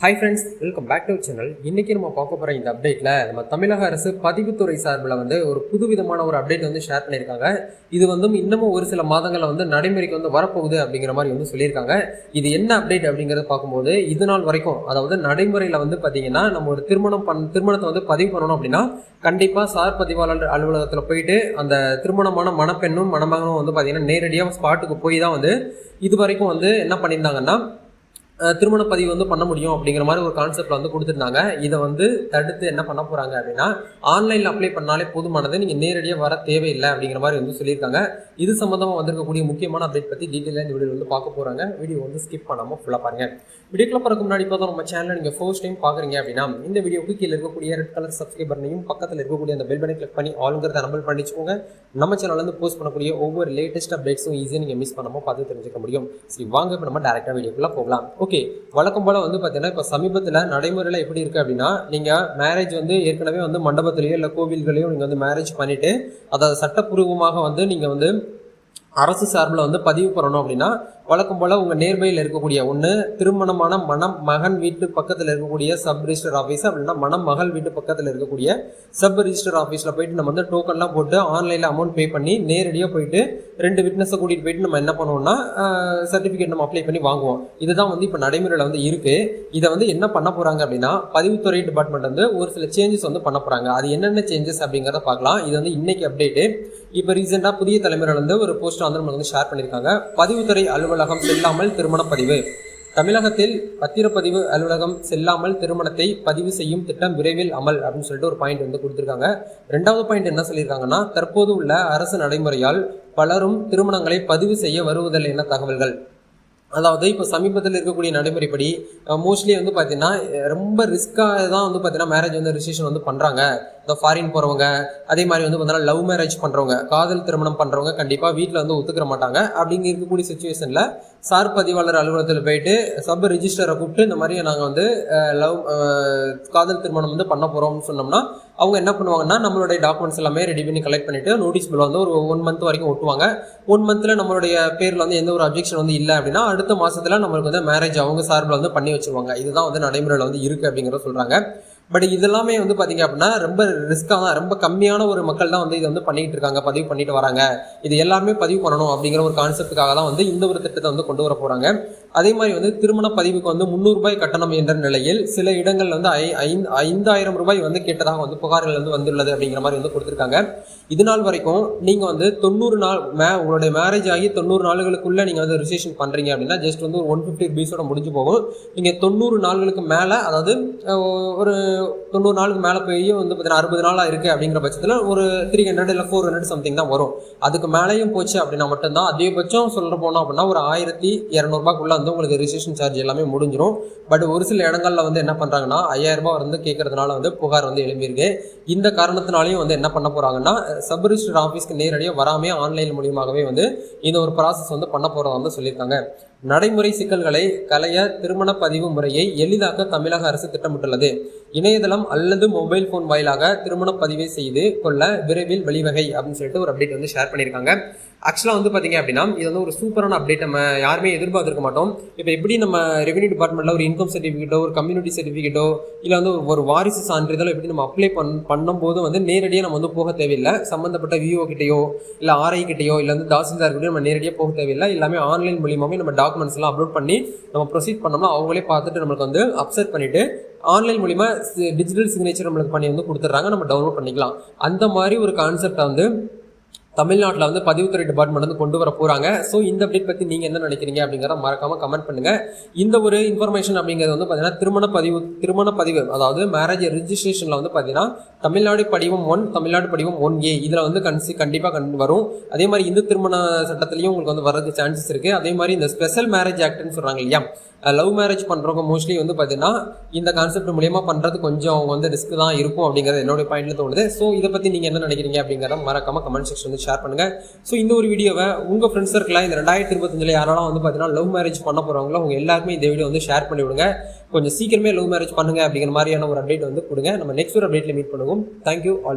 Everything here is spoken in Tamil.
Hi friends welcome back to channel இன்றைக்கி நம்ம பார்க்க போகிற இந்த அப்டேட்டில் நம்ம தமிழக அரசு பதிவுத்துறை சார்பில் வந்து ஒரு புதுவிதமான ஒரு அப்டேட் வந்து ஷேர் பண்ணியிருக்காங்க. இது வந்து இன்னமும் ஒரு சில மாதங்களில் வந்து நடைமுறைக்கு வந்து வரப்போகுது அப்படிங்கிற மாதிரி வந்து சொல்லியிருக்காங்க. இது என்ன அப்டேட் அப்படிங்கிறத பார்க்கும்போது இது நாள் வரைக்கும் அதாவது நடைமுறையில் வந்து பார்த்தீங்கன்னா நம்ம ஒரு திருமணம் பண் திருமணத்தை வந்து பதிவு பண்ணணும் அப்படின்னா கண்டிப்பாக சார் பதிவாளர் அலுவலகத்தில் போயிட்டு அந்த திருமணமான மணப்பெண்ணும் மணமகனும் வந்து பார்த்தீங்கன்னா நேரடியாக ஸ்பாட்டுக்கு போய் தான் வந்து இது வரைக்கும் வந்து என்ன பண்ணியிருந்தாங்கன்னா திருமண பதிவு வந்து பண்ண முடியும் அப்படிங்கிற மாதிரி ஒரு கான்செப்ட்ல வந்து கொடுத்துருந்தாங்க. இதை வந்து தடுத்து என்ன பண்ண போறாங்க அப்படின்னா ஆன்லைன்ல அப்ளை பண்ணாலே போதுமானது நீங்க நேரடியாக வர தேவையில்லை அப்படிங்கிற மாதிரி வந்து சொல்லியிருக்காங்க. இது சம்பந்தமா வந்திருக்கக்கூடிய முக்கியமான அப்டேட் பத்தி டீட்டெயிலாக இந்த வீடியோ வந்து பார்க்க போறாங்க. வீடியோ வந்து ஸ்கிப் பண்ணாம ஃபுல்லா பாருங்க. வீடியோக்குள்ள போறதுக்கு முன்னாடி பார்த்தா நம்ம சேனல் நீங்க ஃபர்ஸ்ட் டைம் பாக்குறீங்க அப்படின்னா இந்த வீடியோக்கு கீழே இருக்கக்கூடிய ரெட் கலர் சப்ஸ்கிரைப் பண்ணையும் பக்கத்தில் இருக்கக்கூடிய அந்த பெல் பண்ணி கிளிக் பண்ணி ஆளுங்கிறத நம்பர் பண்ணிச்சுக்கோங்க நம்ம சேனல்ல இருந்து போஸ்ட் பண்ணக்கூடிய ஒவ்வொரு லேட்டஸ்ட் அப்டேட்ஸும் ஈஸியாக நீங்க மிஸ் பண்ணாம பார்த்து தெரிஞ்சுக்க முடியும். சரி வாங்க இப்போ நம்ம டேரக்டா வீடியோக்குள்ள போகலாம். ஓகே வழக்கம் போல் வந்து பார்த்தீங்கன்னா இப்போ சமீபத்தில் நடைமுறையில் எப்படி இருக்குது அப்படின்னா நீங்கள் மேரேஜ் வந்து ஏற்கனவே வந்து மண்டபத்திலேயோ இல்லை கோவில்களையோ நீங்கள் வந்து மேரேஜ் பண்ணிவிட்டு அதை சட்டப்பூர்வமாக வந்து நீங்கள் வந்து அரசு சார்பில் வந்து பதிவு பண்ணணும் அப்படின்னா வழக்கம் போல் உங்கள் நேர்மையில் இருக்கக்கூடிய ஒன்று திருமணமான மணம் மகன் வீட்டு பக்கத்தில் இருக்கக்கூடிய சப் ரிஜிஸ்டர் ஆஃபீஸ் அப்படின்னா மனம் மகள் வீட்டு பக்கத்தில் இருக்கக்கூடிய சப் ரிஜிஸ்டர் ஆஃபீஸில் போயிட்டு நம்ம வந்து டோக்கன்லாம் போட்டு ஆன்லைனில் அமௌண்ட் பே பண்ணி நேரடியாக போயிட்டு ரெண்டு விட்னஸை கூட்டிகிட்டு போயிட்டு நம்ம என்ன பண்ணுவோம்னா சர்டிஃபிகேட் நம்ம அப்ளை பண்ணி வாங்குவோம். இதுதான் வந்து இப்போ நடைமுறையில் வந்து இருக்குது இதை வந்து என்ன பண்ண போகிறாங்க அப்படின்னா பதிவுத்துறை டிபார்ட்மெண்ட் வந்து ஒரு சில சேஞ்சஸ் வந்து பண்ண போகிறாங்க அது என்னென்ன சேஞ்சஸ் அப்படிங்கிறத பார்க்கலாம். இது வந்து இன்னைக்கு அப்டேட்டு இப்போ ரீசெண்டாக புதிய தலைமுறையில் வந்து ஒரு போஸ்ட் வந்து நம்மளுக்கு வந்து ஷேர் பண்ணியிருக்காங்க பதிவுத்துறை அலுவலகம் செல்லாமல் திருமணப் பதிவு தமிழகத்தில் பத்திரப்பதிவு அலுவலகம் செல்லாமல் திருமணத்தை பதிவு செய்யும் திட்டம் விரைவில் அமல் அப்படின்னு சொல்லிட்டு ஒரு பாயிண்ட் வந்து கொடுத்துருக்காங்க. ரெண்டாவது பாயிண்ட் என்ன சொல்லியிருக்காங்கன்னா தற்போது உள்ள அரசு நடைமுறையால் பலரும் திருமணங்களை பதிவு செய்ய வருவதில்லை என தகவல்கள். அதாவது இப்போ சமீபத்தில் இருக்கக்கூடிய நடைமுறைப்படி மோஸ்ட்லி வந்து பார்த்தீங்கன்னா ரொம்ப ரிஸ்க்காக தான் வந்து பார்த்தீங்கன்னா மேரேஜ் வந்து ரிஜிஸ்ட்ரேஷன் வந்து பண்ணுறாங்க இந்த ஃபாரின் போகிறவங்க அதே மாதிரி வந்து பார்த்தீங்கன்னா லவ் மேரேஜ் பண்ணுறவங்க காதல் திருமணம் பண்ணுறவங்க கண்டிப்பாக வீட்டில் வந்து ஒத்துக்கிற மாட்டாங்க. அப்படிங்க இருக்கக்கூடிய சுச்சுவேஷனில் சார் பதிவாளர் அலுவலகத்தில் போயிட்டு சப் ரிஜிஸ்டரை கூப்பிட்டு இந்த மாதிரி நாங்கள் வந்து லவ் காதல் திருமணம் வந்து பண்ண போகிறோம்னு சொன்னோம்னா அவங்க என்ன பண்ணுவாங்கன்னா நம்மளுடைய டாக்குமெண்ட்ஸ் எல்லாமே ரெடி பண்ணி கலெக்ட் பண்ணிட்டு நோட்டீஸ் பில் வந்து ஒரு ஒன் மந்த் வரைக்கும் ஒட்டுவாங்க. ஒன் மந்த்தில் நம்மளுடைய பேரில் வந்து எந்த ஒரு அப்ஜெக்ஷன் வந்து இல்லை அப்படின்னா அடுத்த மாதத்தில் நம்மளுக்கு வந்து மேரேஜ் அவங்க சார்பில் வந்து பண்ணி வச்சுருவாங்க. இதுதான் வந்து நடைமுறையில் வந்து இருக்குது அப்படிங்கிறத சொல்கிறாங்க பட் இதெல்லாமே வந்து பார்த்தீங்க அப்படின்னா ரொம்ப ரிஸ்க்காக தான் ரொம்ப கம்மியான ஒரு மக்கள் தான் வந்து இதை வந்து பண்ணிட்டு இருக்காங்க பதிவு பண்ணிட்டு வராங்க. இது எல்லாருமே பதிவு பண்ணணும் அப்படிங்கிற ஒரு கான்செப்டுக்காக தான் வந்து இந்த ஒரு திட்டத்தை வந்து கொண்டு வர போகிறாங்க அதே மாதிரி வந்து திருமண பதிவுக்கு வந்து முந்நூறுபாய் கட்டணம் என்ற நிலையில் சில இடங்கள் வந்து ஐ ஐந்து ஐந்தாயிரம் ரூபாய் வந்து கேட்டதாக வந்து புகார்கள் வந்து வந்துள்ளது அப்படிங்கிற மாதிரி வந்து கொடுத்துருக்காங்க. இது நாள் வரைக்கும் நீங்கள் வந்து தொண்ணூறு நாள் மே உங்களுடைய மேரேஜ் ஆகி தொண்ணூறு நாளுகளுக்குள்ளே நீங்கள் வந்து ரிஜிஸ்ட்ரேஷன் பண்ணுறீங்க அப்படின்னா ஜஸ்ட் வந்து ஒரு ஒன் ஃபிஃப்டி ருபீஸோட முடிஞ்சு போகும். நீங்கள் தொண்ணூறு நாள்களுக்கு மேலே அதாவது ஒரு தொண்ணூறு நாளுக்கு மேலே போய் வந்து பார்த்தீங்கன்னா அறுபது நாளாக இருக்குது அப்படிங்கிற பட்சத்தில் ஒரு த்ரீ ஹண்ட்ரட் இல்லை ஃபோர் ஹண்ட்ரட் சம்திங் தான் வரும். அதுக்கு மேலேயும் போச்சு அப்படின்னா மட்டும்தான். அதிகபட்சம் சொல்ல போனோம் அப்படின்னா ஒரு ஆயிரத்தி இரநூறுபாக்குள்ளே வந்து உங்களுக்கு ரிஜிஸ்ட்ரேஷன் சார்ஜ் எல்லாமே முடிஞ்சிடும் பட் ஒரு சில இடங்களில் வந்து என்ன பண்ணுறாங்கன்னா ஐயாயிரரூபா வந்து கேட்கறதுனால வந்து புகார் வந்து எழுப்பியிருக்கு இந்த காரணத்தினாலையும் வந்து என்ன பண்ண போகிறாங்கன்னா சப் ரிஜிஸ்டர் ஆஃபீஸ்க்கு நேரடியாக வராமே ஆன்லைன் மூலியமாகவே வந்து இந்த ஒரு ப்ராசஸ் வந்து பண்ண போகிறதா வந்து சொல்லியிருக்காங்க. நடைமுறை சிக்கல்களை களைய திருமண பதிவு முறையை எளிதாக்க தமிழக அரசு திட்டமிட்டுள்ளது. இணையதளம் அல்லது மொபைல் ஃபோன் வாயிலாக திருமண பதிவை செய்து கொள்ள விரைவில் வழிவகை அப்படின்னு சொல்லிட்டு ஒரு அப்டேட் வந்து ஷேர் பண்ணியிருக்காங்க. ஆக்சுவலாக வந்து பார்த்தீங்க அப்படின்னா இது வந்து ஒரு சூப்பரான அப்டேட் நம்ம யாருமே எதிர்பார்த்திருக்க மாட்டோம். இப்போ எப்படி நம்ம ரெவன்யூ டிபார்ட்மெண்ட்டில் ஒரு இன்கம் சர்டிஃபிகேட்டோ ஒரு கம்யூனிட்டி சர்டிஃபிகேட்டோ இல்லை வந்து ஒரு வாரிசு சான்றிதழோ எப்படி நம்ம அப்ளை பண் பண்ணும்போது வந்து நேரடியாக நம்ம வந்து போக தேவையில்லை. சம்மந்தப்பட்ட விஓ கிட்டேயோ இல்லை ஆர்ஐ கிட்டேயோ இல்லை வந்து தாசில்தார் கிட்டேயோ நம்ம நேரடியாக போக தேவையில்லை. எல்லாமே ஆன்லைன் மூலியமாகவே நம்ம டாக்குமெண்ட்ஸ் எல்லாம் அப்லோட் பண்ணி நம்ம ப்ரொசீட் பண்ணோம்னா அவங்களே பார்த்துட்டு நம்மளுக்கு வந்து அப்செட் பண்ணிட்டு ஆன்லைன் மூலிமா டிஜிட்டல் சிக்னேச்சர் நம்மளுக்கு பண்ணி வந்து கொடுத்துட்றாங்க. நம்ம டவுன்லோட் பண்ணிக்கலாம். அந்த மாதிரி ஒரு கான்செப்டை வந்து தமிழ்நாட்டில் வந்து பதிவுத்துறை டிபார்ட்மெண்ட் வந்து கொண்டு வர போகிறாங்க ஸோ இந்த அப்டேட் பற்றி நீங்கள் என்ன நினைக்கிறீங்க அப்படிங்கிறத மறக்காமல் கமெண்ட் பண்ணுங்கள் இந்த ஒரு இன்ஃபர்மேஷன் அப்படிங்கிறது வந்து பார்த்தீங்கன்னா திருமண பதிவு திருமண பதிவு அதாவது மேரேஜ் ரிஜிஸ்ட்ரேஷனில் வந்து பார்த்தீங்கன்னா தமிழ்நாடு படிவம் ஒன் தமிழ்நாடு படிவம் ஒன் ஏ இதில் வந்து கன்சி கண்டிப்பாக கண் வரும். அதே மாதிரி இந்து திருமண சட்டத்திலையும் உங்களுக்கு வந்து வரதுக்கு சான்சஸ் இருக்குது அதே மாதிரி இந்த ஸ்பெஷல் மேரேஜ் ஆக்ட்னு சொல்கிறாங்க இல்லையா? லவ் மேரேஜ் பண்ணுறவங்க மோஸ்ட்லி வந்து பார்த்தீங்கன்னா இந்த கான்செப்ட் மூலியமாக பண்ணுறது கொஞ்சம் அவங்க வந்து ரிஸ்க் தான் இருக்கும் அப்படிங்கிறது என்னோட பாயிண்ட்ல தோணுது. ஸோ இதை பற்றி நீங்கள் என்ன நினைக்கிறீங்க அப்படிங்கிறத மறக்காம கமெண்ட் செக்ஷன் வந்து ஷேர் பண்ணுங்கள் ஸோ இந்த ஒரு வீடியோவை உங்கள் ஃப்ரெண்ட்ஸ் சர்க்கிளில் இந்த ரெண்டாயிரத்தி இருபத்தஞ்சில் யாரெல்லாம் வந்து பார்த்தீங்கன்னா லவ் மேரேஜ் பண்ண போகிறவங்களோ அவங்க எல்லாருமே இந்த வீடியோ வந்து ஷேர் பண்ணி விடுங்க. கொஞ்சம் சீக்கிரமே லவ் மேரேஜ் பண்ணுங்க அப்படிங்கிற மாதிரியான ஒரு அப்டேட் வந்து கொடுங்க. நம்ம நெக்ஸ்ட் ஒரு அப்டேட்டில் மீட் பண்ணுவோம். Thank you all